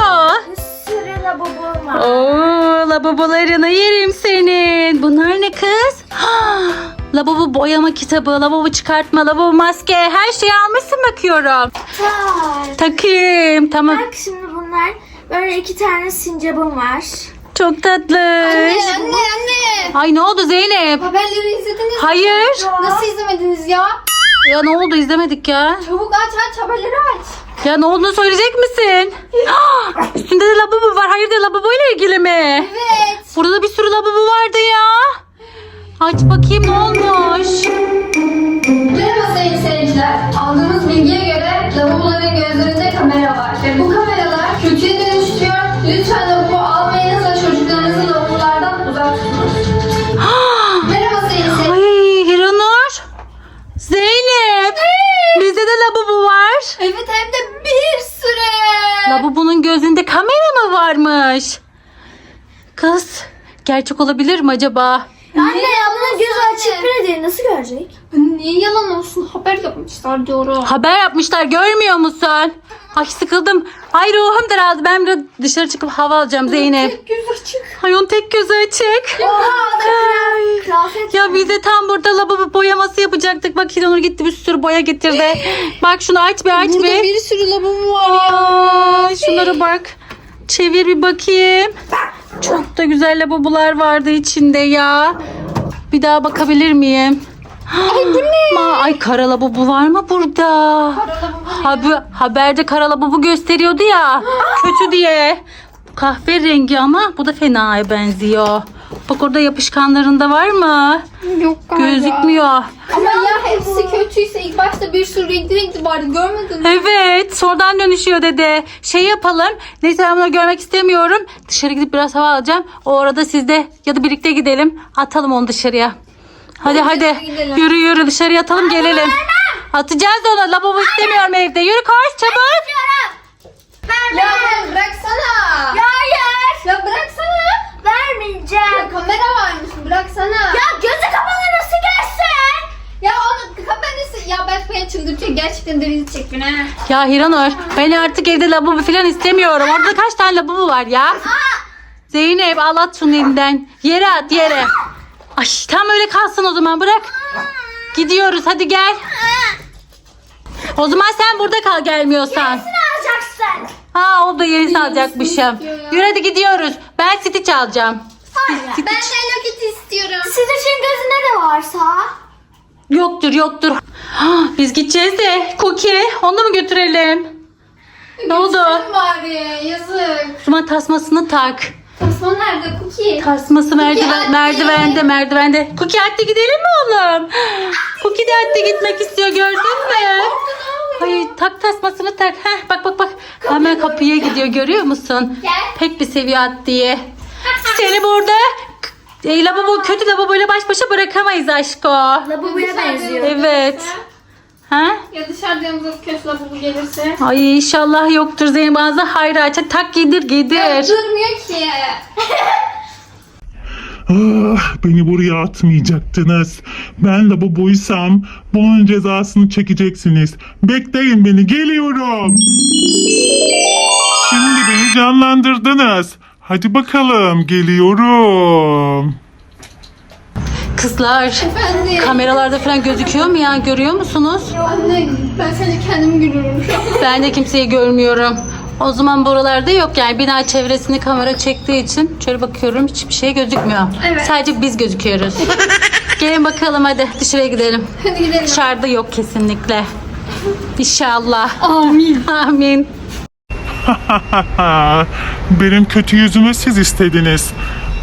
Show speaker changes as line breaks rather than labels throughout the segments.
aşko?
Bir sürü lavabom var.
Oo, lavabolarını yerim senin. Bunlar ne kız? lavabo boyama kitabı, lavabo çıkartma, lavabo maske. Her şeyi almışsın bakıyorum.
Tak.
Takayım. Tamam.
Bak şimdi bunlar böyle iki tane sincapım var.
Çok tatlı.
Anne anne anne.
Ay ne oldu Zeynep?
Haberleri izlediniz mi?
Hayır.
Nasıl izlemediniz ya?
Ya ne oldu izlemedik ya.
Çabuk aç aç haberleri aç.
Ya ne olduğunu söyleyecek misin? Üstünde de lavabo var. Hayırdır lavabo ile ilgili mi?
Evet.
Burada da bir sürü lavabo vardı ya. Aç bakayım ne olmuş.
Merhaba sayın seyirciler. Aldığımız bilgiye göre lavaboların gözlerinde kamera var. Ve bu kameralar kötüye dönüştürüyor. Lütfen
gerçek olabilir mi acaba?
Anne ya bunun gözü açık bile değil. Nasıl görecek?
Niye yalan olsun? Haber yapmışlar diyorum.
Haber yapmışlar görmüyor musun? Ay sıkıldım. Ay ruhum daraldı. Ben biraz dışarı çıkıp hava alacağım Zeynep.
Göz açık.
Ay onun tek gözü açık.
Oha o da
Ay.
kıyafet.
Ya biz de tam burada lavabo boyaması yapacaktık. Bak Hiranur gitti bir sürü boya getirdi. Bak şunu aç bir aç
Burada
bir.
bir sürü lavabo var ya.
Aa, şunlara bak. Çevir bir bakayım. Çok da güzel lavabolar vardı içinde ya. Bir daha bakabilir miyim? Ay bu ne? Ay kara lavabo var mı burada? Haber, haberde kara lavabo gösteriyordu ya. Kötü diye. Kahverengi ama bu da fenaya benziyor. Bak orada yapışkanlarında var mı?
Yok galiba.
Gözükmüyor.
Ama ya hepsi kötüyse ilk başta bir sürü renkli renkli vardı görmedin mi?
Evet sonradan dönüşüyor dede. Şey yapalım. Neyse ben bunu görmek istemiyorum. Dışarı gidip biraz hava alacağım. O arada siz de ya da birlikte gidelim. Atalım onu dışarıya. Hadi hadi.
gidelim.
Yürü yürü dışarıya atalım gelelim. Atacağız onu. Lavabo istemiyorum evde. Yürü koş çabuk.
Ya ben bıraksana.
Ya hayır.
Ya bıraksana.
Vermeyeceğim.
Ya kamera varmış bıraksana.
Ya gözü kapalı nasıl görsün?
Ya onu kamerası ya ben beni çıldırtacak gerçekten denizi çek beni. ha.
Ya Hiranur ben artık evde lavabo falan istemiyorum. Orada kaç tane lavabo var ya? Zeynep al at şunu elinden. Yere at yere. Ay tam öyle kalsın o zaman bırak. Gidiyoruz hadi gel. O zaman sen burada kal gelmiyorsan.
Ne alacaksın?
Ha o da yenisini alacakmışım.
istiyor ya.
Yürü hadi gidiyoruz. Ben Stitch alacağım. Stitch.
Ben Hello Kitty istiyorum.
Sizin gözünde de varsa.
Yoktur yoktur. Ha, Biz gideceğiz de Cookie onu mu götürelim? Ne oldu?
Götürsün bari yazık.
O zaman tasmasını tak.
Tasman nerede Cookie?
Tasması merdiven,
hadi.
merdivende merdivende. Cookie hadi gidelim mi oğlum? Cookie de hadi gitmek istiyor gördün mü? Hayır tak tasmasını tak. Heh, bak bak bak. Hemen kapıya gidiyor görüyor musun?
Gel.
Pek bir seviyor at diye. Seni burada e, lavabo, kötü lavaboyla baş başa bırakamayız aşko.
Lavaboya benziyor.
Evet. Ha?
Ya dışarıda yanımıza kötü lavabo gelirse?
Ay inşallah yoktur Zeynep ağzı hayır aç. Hadi Tak giydir
Ya
giydir.
durmuyor ki.
Ah, beni buraya atmayacaktınız. Ben lavaboysam bunun cezasını çekeceksiniz. Bekleyin beni geliyorum. Şimdi beni canlandırdınız. Hadi bakalım geliyorum.
Kızlar
Efendim.
kameralarda falan gözüküyor mu ya görüyor musunuz?
Anne ben sadece kendimi görüyorum şu an.
Ben de kimseyi görmüyorum. O zaman buralarda yok yani bina çevresini kamera çektiği için şöyle bakıyorum hiçbir şey gözükmüyor.
Evet.
Sadece biz gözüküyoruz. Gelin bakalım hadi dışarıya gidelim.
Hadi gidelim.
Dışarıda yok kesinlikle. İnşallah.
Amin.
Amin.
Benim kötü yüzümü siz istediniz.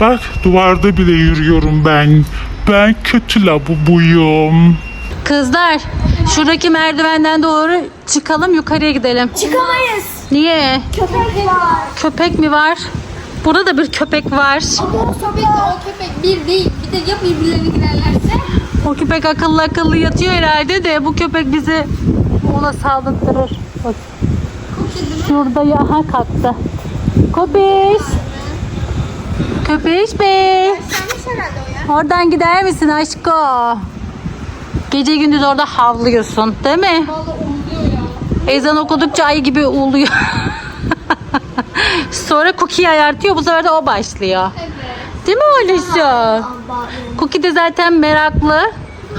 Bak duvarda bile yürüyorum ben. Ben kötü lavabuyum.
Kızlar şuradaki merdivenden doğru çıkalım yukarıya gidelim.
Çıkamayız.
Niye?
Köpek var.
Köpek mi var? Burada da bir köpek var.
O köpek de o köpek bir değil. Bir de ya birbirlerine girerlerse?
O köpek akıllı akıllı yatıyor herhalde de bu köpek bizi ona saldırtırır. Bak? Şurada ya ha kalktı. Köpeş. Köpeş bey. Oradan gider misin aşko? Gece gündüz orada havlıyorsun değil mi? Ezan okudukça ay gibi uluyor. Sonra Cookie'yi ayartıyor. Bu sefer de o başlıyor.
Evet.
Değil mi öyleyse? Cookie de zaten meraklı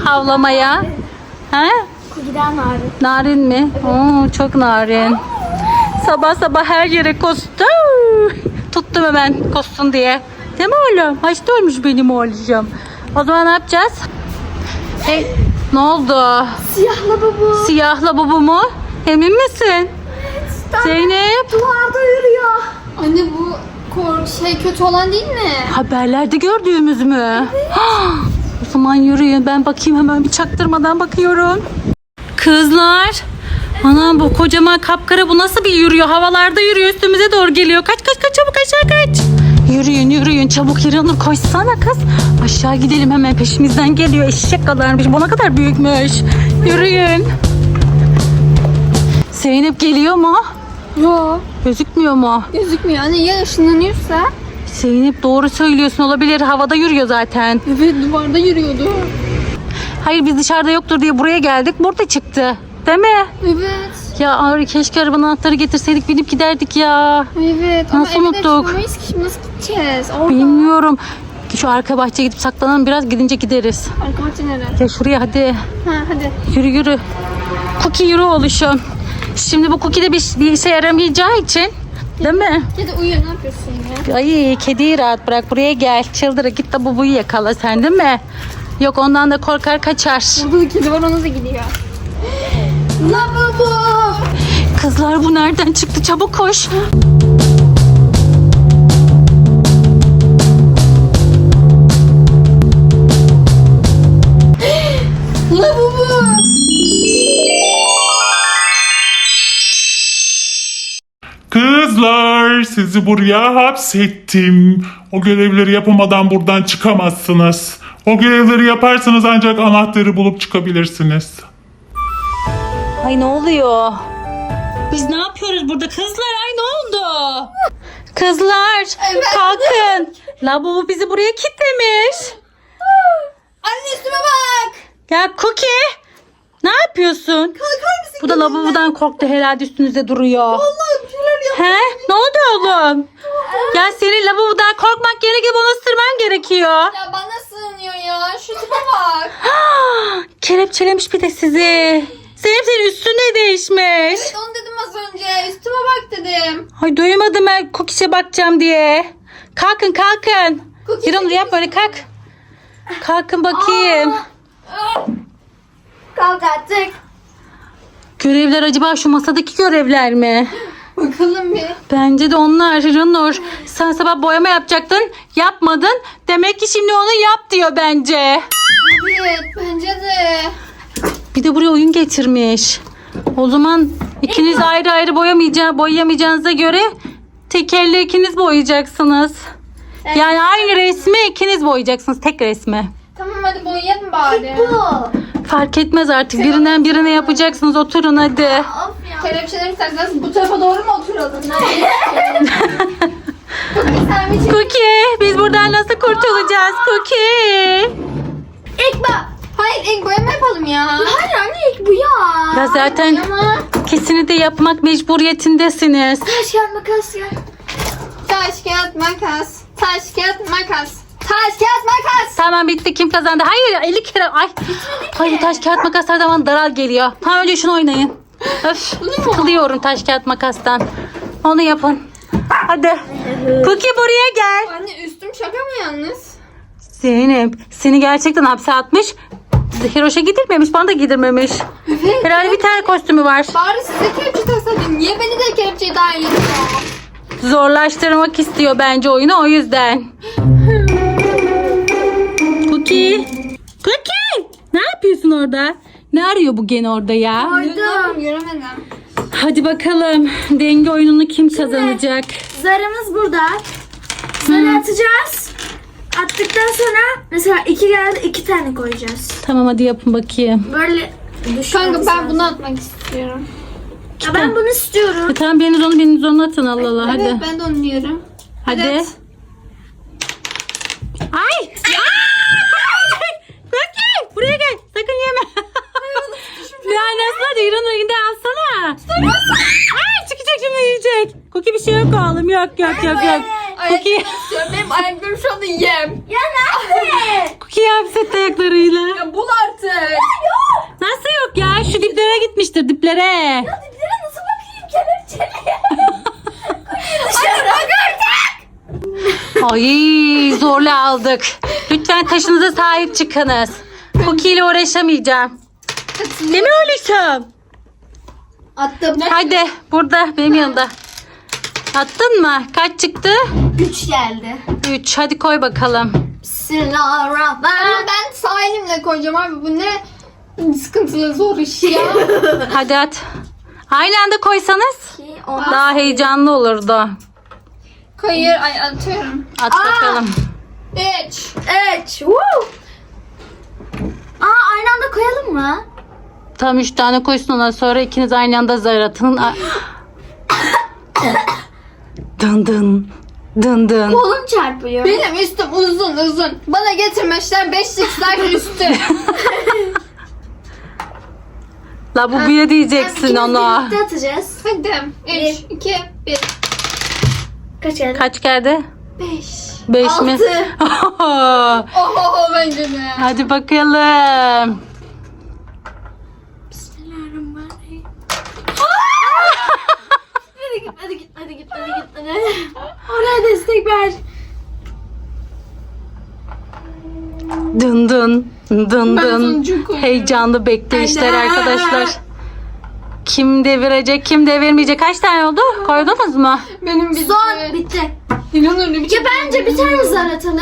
havlamaya. He?
Cookie'den var.
Narin mi? Oo, çok narin. Sabah sabah her yere kostu. Tuttum hemen kostun diye. Değil mi oğlum? Hasta olmuş benim oğlum. O zaman ne yapacağız? Hey, ne oldu?
Siyahlı bu.
Siyahla baba mu? Emin misin? Zeynep.
Duvarda yürüyor.
Anne bu kork şey kötü olan değil mi?
Haberlerde gördüğümüz mü? o zaman yürüyün. Ben bakayım hemen bir çaktırmadan bakıyorum. Kızlar. Anam bu kocaman kapkara bu nasıl bir yürüyor? Havalarda yürüyor üstümüze doğru geliyor. Kaç kaç kaç çabuk aşağı kaç. Yürüyün yürüyün çabuk İranur koşsana kız. Aşağı gidelim hemen peşimizden geliyor. Eşek kadarmış. Bu ne kadar büyükmüş. Yürüyün. Zeynep geliyor mu?
Yok.
Gözükmüyor mu?
Gözükmüyor. Anne ya ışınlanıyorsa?
Zeynep doğru söylüyorsun olabilir. Havada yürüyor zaten.
Evet duvarda yürüyordu.
Hayır biz dışarıda yoktur diye buraya geldik. Burada çıktı. Değil mi?
Evet.
Ya Ari keşke arabanın anahtarı getirseydik binip giderdik ya.
Evet. Ama
Nasıl
de
unuttuk?
çıkamayız ki. Şimdi nasıl gideceğiz? Orada.
Bilmiyorum. Şu arka bahçeye gidip saklanalım biraz gidince gideriz.
Arka bahçe nere?
Ya şuraya hadi.
Ha hadi.
Yürü yürü. Cookie yürü oluşum. Şimdi bu cookie de bir, bir işe yaramayacağı için. Değil mi?
Kedi uyuyor ne yapıyorsun ya?
Ay kediyi rahat bırak buraya gel. Çıldır git de bubuyu yakala sen değil mi? Yok ondan da korkar kaçar.
Burada da kedi var ona da gidiyor. Lavabo.
Kızlar bu nereden çıktı? Çabuk koş.
Kızlar sizi buraya hapsettim. O görevleri yapamadan buradan çıkamazsınız. O görevleri yaparsanız ancak anahtarı bulup çıkabilirsiniz.
Ay ne oluyor? Biz ne yapıyoruz burada kızlar? Ay ne oldu? Kızlar kalkın. Lavabo bizi buraya kilitlemiş.
Anne üstüme bak.
Ya Cookie ne yapıyorsun?
Kalkar mısın?
Bu da lavabodan korktu herhalde üstünüzde duruyor.
Allah'ım bir şeyler yap.
He? Ne oldu oğlum? Ya senin lavabodan korkmak gerekiyor bunu ısırman gerekiyor.
Ya bana sığınıyor ya. Şu tipe bak.
Kelepçelemiş bir de sizi. Zeynep senin üstün ne değişmiş?
Evet onu dedim az önce. Üstüme bak dedim.
Ay duymadım ben kokişe bakacağım diye. Kalkın kalkın. İranur yap böyle kalk. Kalkın bakayım.
Kalk artık.
Görevler acaba şu masadaki görevler mi?
Bakalım bir.
Bence de onlar İranur. Sen sabah boyama yapacaktın. Yapmadın. Demek ki şimdi onu yap diyor bence.
Evet bence de.
Bir de buraya oyun getirmiş. O zaman ikiniz ayrı ayrı boyamayacağınız, boyayamayacağınıza göre tek elle ikiniz boyayacaksınız. Yani aynı resmi ikiniz boyayacaksınız. Tek resmi.
Tamam hadi boyayalım bari.
Bu.
Fark etmez artık. Birinden birine yapacaksınız. Oturun hadi.
Of ya.
Kelepçeleri takacağız. Bu tarafa doğru mu oturalım? Cookie
biz buradan nasıl kurtulacağız Cookie?
İlk bak.
Hayır ilk boyama yapalım ya.
Hayır anne ilk bu ya.
Ya zaten
Ama
kesinlikle yapmak mecburiyetindesiniz.
Taş kağıt makas ya.
taş kağıt makas. Taş kağıt makas. Taş kağıt makas.
Tamam bitti. Kim kazandı? Hayır 50 kere. Ay. Hayır taş kağıt makas her zaman daral geliyor. Tamam önce şunu oynayın. Öf. Sıkılıyorum taş kağıt makastan. Onu yapın. Hadi. Cookie buraya gel.
Anne üstüm şaka mı yalnız?
Zeynep seni gerçekten hapse atmış. Hiroş'a gidilmemiş. Bana da gidilmemiş.
Evet.
Herhalde bir tane kostümü var.
Bari size kelepçe taksaydın. Niye beni de kelepçeye dahil ediyor?
Zorlaştırmak istiyor bence oyunu o yüzden. Cookie. Cookie. Ne yapıyorsun orada? Ne arıyor bu gene orada ya?
Gördüm. Göremedim.
Hadi bakalım. Denge oyununu kim kazanacak?
Zarımız burada. Zarı atacağız. Attıktan sonra mesela iki geldi iki tane koyacağız.
Tamam hadi yapın bakayım.
Böyle
Kanka
düşmemiz
ben
lazım.
bunu atmak istiyorum.
Ya ben bunu istiyorum.
E, tamam biriniz onu biriniz onu atın Allah Allah hadi.
Evet ben de onu diyorum.
Hadi.
Evet.
Ay! Cookie! Buraya gel. Sakın yeme. ya nasıl hadi İran'ı yine alsana. Ay çıkacak şimdi yiyecek. Cookie bir şey yok oğlum. Yok yok yok yok. Cookie,
Benim ayaklarım şu anda yem.
Ya nerede?
Cookie hapsetti ayaklarıyla.
Ya bul artık.
Nasıl yok ya? Şu diplere gitmiştir diplere.
Diplere nasıl bakayım kelepçeli?
Bak artık.
Ay zorla aldık. Lütfen taşınıza sahip çıkınız. Cookie ile uğraşamayacağım. Değil mi Alişem?
Attım.
Hadi burada benim yanımda. Attın mı? Kaç çıktı?
Güç geldi.
3. Hadi koy bakalım.
Bismillahirrahmanirrahim.
Ama ben sağ elimle koyacağım abi. Bu ne sıkıntılı zor iş ya.
Hadi at. Aynı anda koysanız
Ondan
daha heyecanlı olurdu.
Hayır ay atıyorum.
At bakalım.
3.
Evet. Woo. Aa aynı anda koyalım mı?
Tam 3 tane koysun ondan sonra ikiniz aynı anda zar atın. A- dın dın. Dın dın.
Kolum çarpıyor.
Benim üstüm uzun uzun. Bana getirmişler 5x'ler üstü.
La bu bir diyeceksin
İkimiz
ona.
birlikte atacağız.
Hadi. 3, 2, 1.
Kaç geldi?
Kaç geldi?
5.
5 mi?
Oho bence de.
Hadi bakalım.
Bismillahirrahmanirrahim. hadi git, hadi git, hadi git, hadi. Oraya destek ver.
Dın dın. Dın dın. Heyecanlı bekleyişler arkadaşlar. Kim devirecek, kim devirmeyecek? Kaç tane oldu? Koydunuz mu?
Benim bitti.
Son bitti.
İnanın biçim.
Ya bence bir tane zar atalım.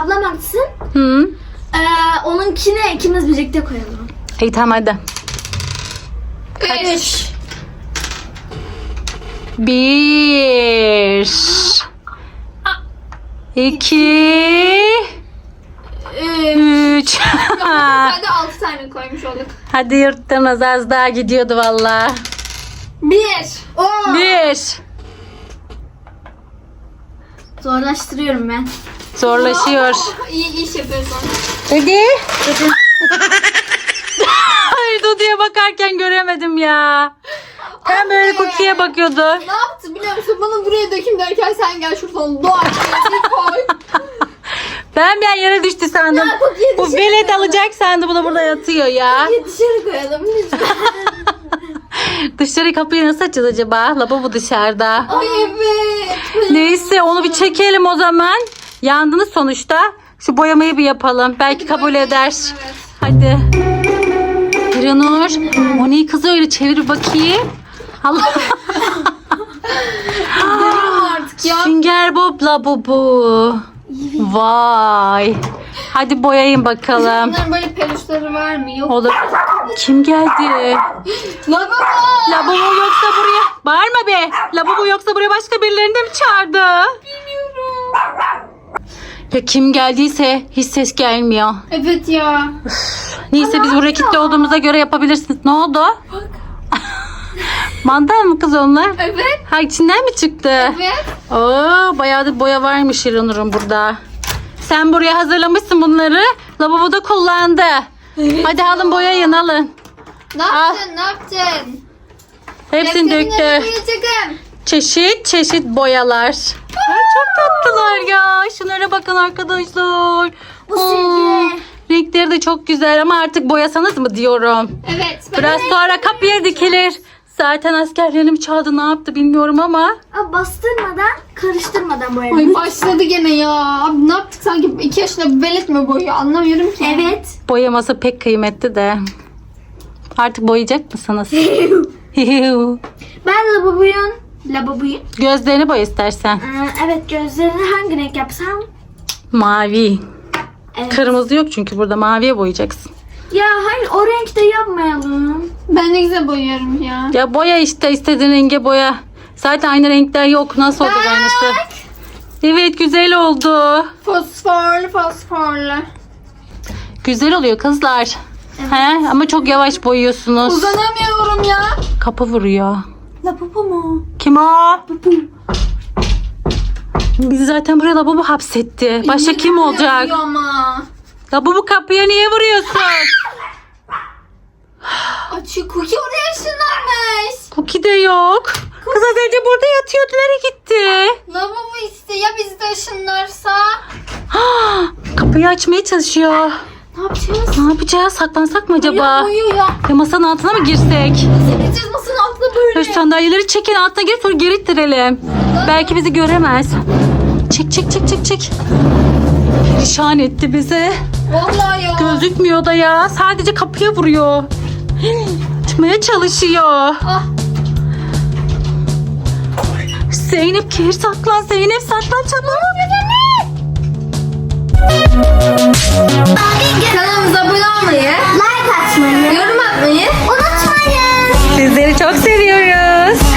Ablam atsın.
Hı.
Ee, onunkine ikimiz birlikte koyalım.
İyi tamam hadi.
3.
Bir. İki. Üç.
Hadi 6 tane koymuş olduk.
hadi yırttınız az daha gidiyordu valla.
1.
Oo.
Bir.
Zorlaştırıyorum ben.
Zorlaşıyor.
İyi iş yapıyorsun.
Hadi. Ay Dudu'ya bakarken göremedim ya. Ben böyle Cookie'ye bakıyordu.
Ne yaptı biliyor musun? Bana buraya döküm derken sen gel şuradan doğa bir koy.
Ben bir an yere düştü sandım.
Ya Cookie'ye
Bu
dışarı
velet alacak sandı. Bu da burada yatıyor ya.
Bir dışarı koyalım lütfen.
Dışarı kapıyı nasıl açacağız acaba? Lavabo dışarıda.
Ay evet.
Neyse onu bir çekelim o zaman. Yandınız sonuçta. Şu boyamayı bir yapalım. Belki kabul eder.
Evet.
Hadi. Hiranur. O ne kızı öyle çevir bakayım. Allah.
Artık ya.
Sünger Bob Labubu. Vay. Hadi boyayın bakalım.
Bunların böyle peluşları var mı? Yok.
Olur. Kim geldi?
Lavabo.
Labubu yoksa buraya... Bağırma be. Labubu yoksa buraya başka birilerini de mi çağırdı?
Bilmiyorum.
Ya kim geldiyse hiç ses gelmiyor.
Evet ya.
Neyse biz buraya kilitli olduğumuza göre yapabilirsiniz. Ne oldu? Mandal mı kız onlar?
Evet.
Ha içinden mi çıktı?
Evet.
Oo, bayağı da boya varmış İranur'un burada. Sen buraya hazırlamışsın bunları. Lavaboda kullandı. Hadi alın boyayın alın.
Ne yaptın? Ne yaptın?
Hepsini döktü. Çeşit çeşit boyalar. Ay, çok tatlılar ya. Şunlara bakın arkadaşlar.
Bu silgi.
Renkleri de çok güzel ama artık boyasanız mı diyorum.
Evet.
Biraz sonra kapıya dikilir. Zaten askerlerim çaldı ne yaptı bilmiyorum ama.
Aa, bastırmadan, karıştırmadan boyayalım.
Ay başladı gene ya. Abi ne yaptık sanki iki yaşında bir velet mi boyuyor anlamıyorum ki.
Evet.
Boyaması pek kıymetli de. Artık boyayacak mısınız?
Ben labubuyun, labubuyun.
Gözlerini boya istersen.
Ee, evet gözlerini hangi renk yapsam?
Mavi.
Evet.
Kırmızı yok çünkü burada maviye boyayacaksın.
Ya hayır o renkte yapmayalım.
Ben ne güzel boyuyorum ya.
Ya boya işte istediğin renge boya. Zaten aynı renkler yok. Nasıl olacak aynısı? Evet güzel oldu.
Fosforlu fosforlu.
Güzel oluyor kızlar. He, ama çok yavaş boyuyorsunuz.
Uzanamıyorum ya.
Kapı vuruyor.
Labubu mu?
Kim o? Bizi zaten buraya lavabo hapsetti. Başka kim olacak?
Ama.
Lavabo kapıya niye vuruyorsun?
Açık cookie oraya ışınlanmış.
Cookie de yok. Kız az önce burada yatıyordu. Nereye gitti?
Lavabo işte ya bizi de ışınlarsa?
Ah, Kapıyı açmaya çalışıyor.
Ne yapacağız?
Ne yapacağız? Saklansak mı acaba?
Ya uyuyor ya.
Ya masanın altına mı girsek?
Nasıl gideceğiz masanın altına böyle?
Şu sandalyeleri çekin altına gir sonra geri ittirelim. Belki bizi göremez. Çek çek çek çek çek. Perişan etti bizi.
Vallahi ya.
Gözükmüyor da ya. Sadece kapıya vuruyor. Açmaya çalışıyor.
Ah.
Zeynep gir saklan. Zeynep saklan çabuk.
Kanalımıza abone olmayı,
Like atmayı
yorum atmayı
unutmayın.
Sizleri çok seviyoruz.